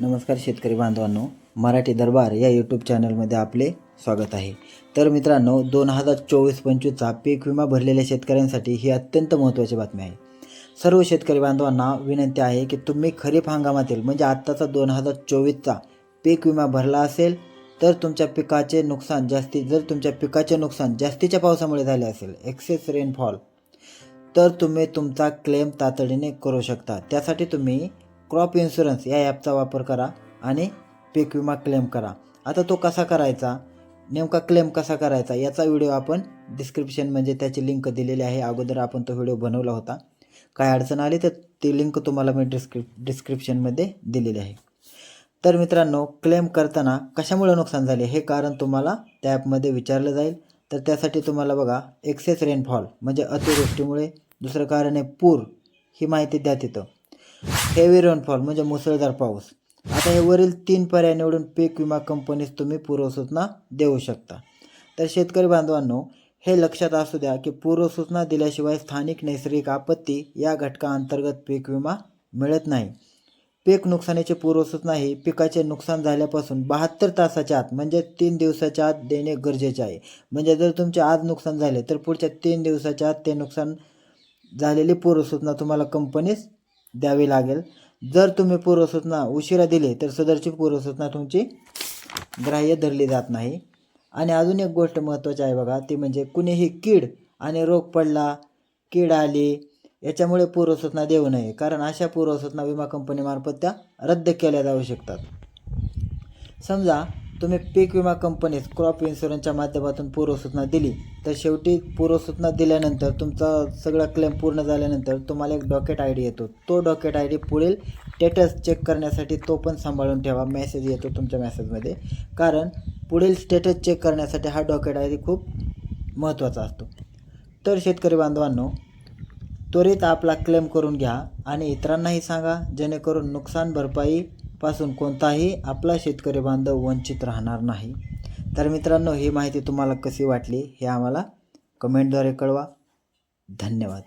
नमस्कार शेतकरी बांधवांनो मराठी दरबार या यूट्यूब चॅनलमध्ये आपले स्वागत आहे. तर मित्रांनो दोन हजार चोवीस पंचवीसचा पीक विमा भरलेल्या शेतकऱ्यांसाठी ही अत्यंत महत्त्वाची बातमी आहे. सर्व शेतकरी बांधवांना विनंती आहे की तुम्ही खरीप हंगामातील म्हणजे आत्ताचा दोन हजार चोवीसचा पीक विमा भरला असेल तर तुमच्या पिकाचे नुकसान जास्ती जर तुमच्या पिकाचे नुकसान जास्तीच्या पावसामुळे झाले असेल एक्सेस रेनफॉल तर तुम्ही तुमचा क्लेम तातडीने करू शकता. त्यासाठी तुम्ही क्रॉप इन्शुरन्स या ॲपचा वापर करा आणि पीक विमा क्लेम करा. आता तो कसा करायचा? नेमका क्लेम कसा करायचा? याचा व्हिडिओ आपण डिस्क्रिप्शन म्हणजे त्याची लिंक दिलेली आहे. अगोदर आपण तो व्हिडिओ बनवला होता. काय अडचण आली तर ती लिंक तुम्हाला मी डिस्क्रिप डिस्क्रिप्शनमध्ये दिलेली आहे. तर मित्रांनो क्लेम करताना कशामुळे नुकसान झाले हे कारण तुम्हाला त्या ॲपमध्ये विचारलं जाईल. तर त्यासाठी तुम्हाला बघा एक्सेस रेनफॉल म्हणजे अतिवृष्टीमुळे दुसरं कारण आहे पूर. ही माहिती द्या तिथं. हेवी रेनफॉल म्हणजे मुसळधार पाऊस. आता हे वरील तीन पर्याय निवडून पीक विमा कंपनीस तुम्ही पूर्वसूचना देऊ शकता. तर शेतकरी बांधवांनो हे लक्षात असू द्या की पूर्वसूचना दिल्याशिवाय स्थानिक नैसर्गिक आपत्ती या घटकाअंतर्गत पीक विमा मिळत नाही. पीक नुकसानीची पूर्वसूचना ही पिकाचे नुकसान झाल्यापासून बहात्तर तासाच्या आत म्हणजे तीन दिवसाच्या आत देणे गरजेचे आहे. म्हणजे जर तुमचे आज नुकसान झाले तर पुढच्या तीन दिवसाच्या आत ते नुकसान झालेली पूर्वसूचना तुम्हाला कंपनीस द्यावी लागेल. जर तुम्ही पूर्वसूचना उशिरा दिली तर सदरची पूर्वसूचना तुमची ग्राह्य धरली जात नाही. आणि अजून एक गोष्ट महत्त्वाची आहे बघा ती म्हणजे कुणीही कीड आणि रोग पडला कीड आली याच्यामुळे पूर्वसूचना देऊ नये. कारण अशा पूर्वसूचना विमा कंपनीमार्फत त्या रद्द केल्या जाऊ शकतात. समजा तुम्ही पीक विमा कंपनीत क्रॉप इन्शुरन्सच्या माध्यमातून पूर्वसूचना दिली. तर शेवटी पूर्वसूचना दिल्यानंतर तुमचा सगळा क्लेम पूर्ण झाल्यानंतर तुम्हाला एक डॉकेट आय डी येतो. तो डॉकेट आय डी पुढील स्टेटस चेक करण्यासाठी तो पण सांभाळून ठेवा. मेसेज येतो तुमच्या मेसेजमध्ये कारण पुढील स्टेटस चेक करण्यासाठी हा डॉकेट आय डी खूप महत्त्वाचा असतो. तर शेतकरी बांधवांनो त्वरित आपला क्लेम करून घ्या आणि इतरांनाही सांगा जेणेकरून नुकसान भरपाई पासून कोणताही आपला शेतकरी बांधव वंचित राहणार नाही. तर मित्रांनो ही माहिती तुम्हाला कशी वाटली हे आम्हाला कमेंटद्वारे कळवा. धन्यवाद.